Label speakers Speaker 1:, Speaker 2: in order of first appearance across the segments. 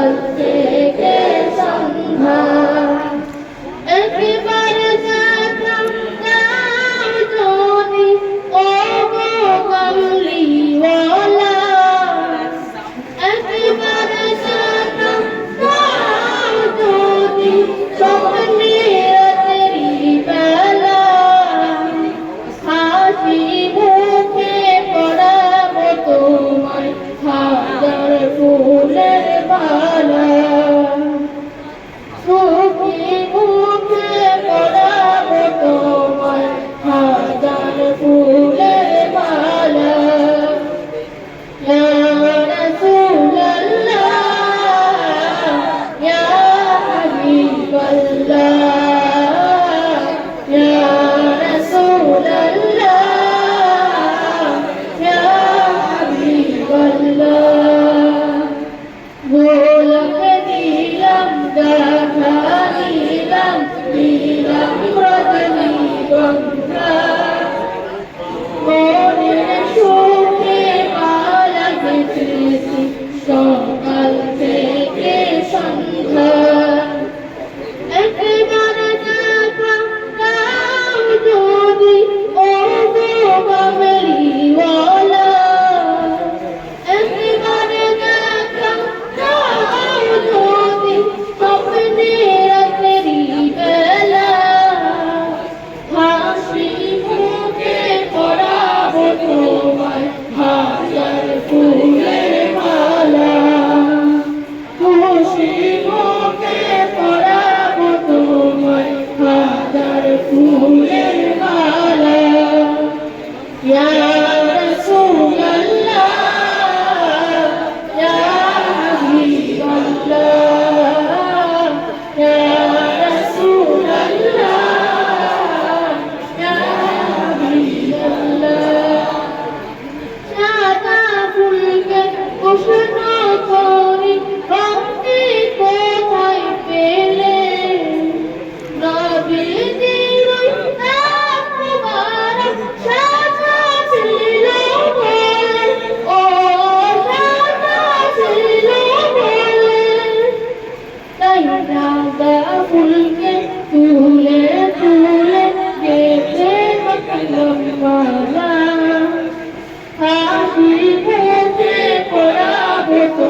Speaker 1: प्रत्येके सन्धा Oh, Amen.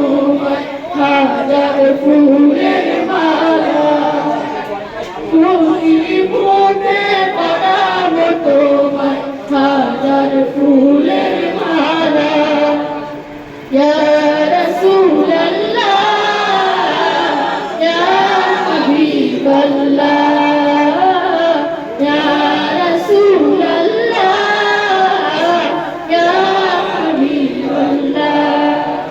Speaker 1: তোমায় হাজার ফুলের মালা। তুই মনে বানাবো তোমায় হাজার ফুলের মালা। ইয়া রাসূলাল্লাহ।